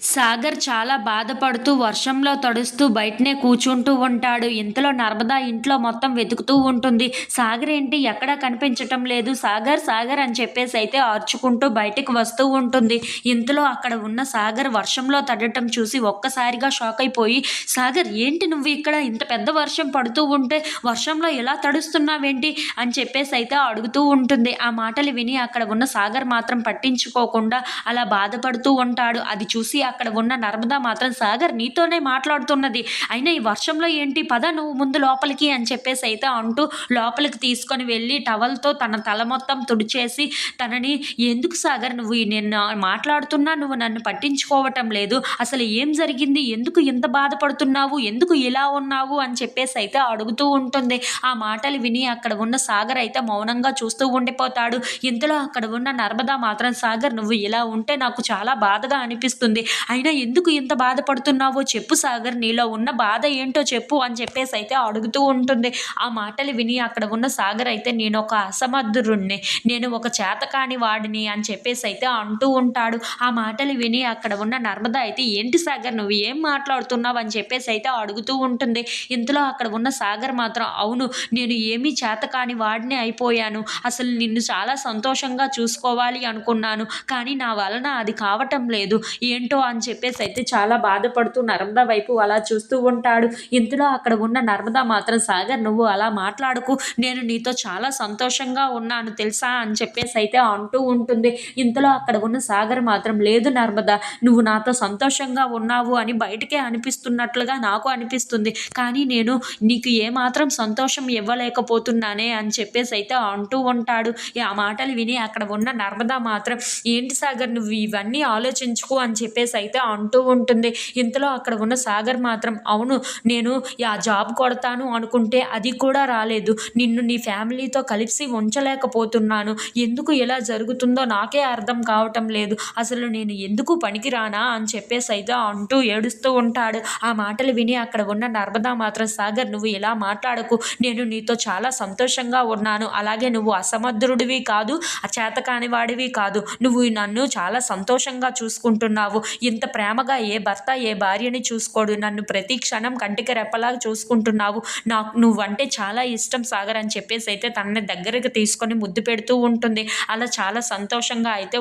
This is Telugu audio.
సాగర్ చాలా బాధపడుతూ వర్షంలో తడుస్తూ బయటనే కూర్చుంటూ ఉంటాడు. ఇంతలో నర్మదా ఇంట్లో మొత్తం వెతుకుతూ ఉంటుంది. సాగర్ ఏంటి? ఎక్కడా కనిపించటం లేదు. సాగర్ సాగర్ అని చెప్పేసి అయితే ఆర్చుకుంటూ బయటకు వస్తూ ఉంటుంది. ఇంతలో అక్కడ ఉన్న సాగర్ వర్షంలో తడటం చూసి ఒక్కసారిగా షాక్ అయిపోయి సాగర్ ఏంటి నువ్వు ఇక్కడ? ఇంత పెద్ద వర్షం పడుతూ ఉంటే వర్షంలో ఎలా తడుస్తున్నావేంటి? అని చెప్పేసి అయితే అడుగుతూ ఉంటుంది. ఆ మాటలు విని అక్కడ ఉన్న సాగర్ మాత్రం పట్టించుకోకుండా అలా బాధపడుతూ ఉంటాడు. అది చూసి అక్కడ ఉన్న నర్మదా మాత్రం సాగర్ నీతోనే మాట్లాడుతున్నది. అయినా ఈ వర్షంలో ఏంటి పద నువ్వు ముందు లోపలికి అని చెప్పేసి అయితే అంటూ లోపలికి తీసుకొని వెళ్ళి టవల్తో తన తల మొత్తం తుడిచేసి తనని ఎందుకు సాగర్ నువ్వు నేను మాట్లాడుతున్నా నువ్వు నన్ను పట్టించుకోవటం లేదు. అసలు ఏం జరిగింది? ఎందుకు ఇంత బాధపడుతున్నావు? ఎందుకు ఇలా ఉన్నావు? అని చెప్పేసి అయితే అడుగుతూ ఉంటుంది. ఆ మాటలు విని అక్కడ ఉన్న సాగర్ అయితే మౌనంగా చూస్తూ ఉండిపోతాడు. ఇంతలో అక్కడ ఉన్న నర్మదా మాత్రం సాగర్ నువ్వు ఇలా ఉంటే నాకు చాలా బాధగా అనిపిస్తుంది. అయినా ఎందుకు ఇంత బాధపడుతున్నావో చెప్పు సాగర్ నీలో ఉన్న బాధ ఏంటో చెప్పు అని చెప్పేసి అయితే అడుగుతూ ఉంటుంది. ఆ మాటలు విని అక్కడ ఉన్న సాగర్ అయితే నేను ఒక అసమర్థుడిని నేను ఒక చేతకాని వాడిని అని చెప్పేసి అయితే అంటూ ఉంటాడు. ఆ మాటలు విని అక్కడ ఉన్న నర్మద అయితే ఏంటి సాగర్ నువ్వు ఏం మాట్లాడుతున్నావు? అని చెప్పేసి అయితే అడుగుతూ ఉంటుంది. ఇంతలో అక్కడ ఉన్న సాగర్ మాత్రం అవును నేను ఏమీ చేతకాని వాడిని అయిపోయాను. అసలు నిన్ను చాలా సంతోషంగా చూసుకోవాలి అనుకున్నాను. కానీ నా వలన అది కావటం లేదు. ఏంటో అని చెప్పేసి అయితే చాలా బాధపడుతూ నర్మదా వైపు అలా చూస్తూ ఉంటాడు. ఇంతలో అక్కడ ఉన్న నర్మదా మాత్రం సాగర్ నువ్వు అలా మాట్లాడుకు. నేను నీతో చాలా సంతోషంగా ఉన్నాను తెలుసా? అని చెప్పేసి అయితే అంటూ ఉంటుంది. ఇంతలో అక్కడ ఉన్న సాగర్ మాత్రం లేదు నర్మదా నువ్వు నాతో సంతోషంగా ఉన్నావు అని బయటకే అనిపిస్తున్నట్లుగా నాకు అనిపిస్తుంది. కానీ నేను నీకు ఏమాత్రం సంతోషం ఇవ్వలేకపోతున్నానే అని చెప్పేసి అయితే అంటూ ఉంటాడు. ఆ మాటలు విని అక్కడ ఉన్న నర్మదా మాత్రం ఏంటి సాగర్ నువ్వు ఇవన్నీ ఆలోచించుకో అని చెప్పేసి అయితే అంటూ ఉంటుంది. ఇంతలో అక్కడ ఉన్న సాగర్ మాత్రం అవును నేను ఆ జాబ్ కొడతాను అనుకుంటే అది కూడా రాలేదు. నిన్ను నీ ఫ్యామిలీతో కలిసి ఉంచలేకపోతున్నాను. ఎందుకు ఇలా జరుగుతుందో నాకే అర్థం కావటం లేదు. అసలు నేను ఎందుకు పనికిరానా? అని చెప్పేసి అయితే అంటూ ఏడుస్తూ ఉంటాడు. ఆ మాటలు విని అక్కడ ఉన్న నర్మదా మాత్రం సాగర్ నువ్వు ఇలా మాట్లాడకు. నేను నీతో చాలా సంతోషంగా ఉన్నాను. అలాగే నువ్వు అసమర్థుడివి కాదు చేతకాని వాడివి కాదు. నువ్వు నన్ను చాలా సంతోషంగా చూసుకుంటున్నావు. ఇంత ప్రేమగా ఏ భర్త ఏ భార్యని చూసుకోడు? నన్ను ప్రతి క్షణం కంటికి రెప్పలా చూసుకుంటున్నావు. నాకు నువ్వంటే చాలా ఇష్టం సాగర్ అని చెప్పేసి అయితే తనని దగ్గరకు తీసుకొని ముద్దు పెడుతూ ఉంటుంది. అలా చాలా సంతోషంగా అయితే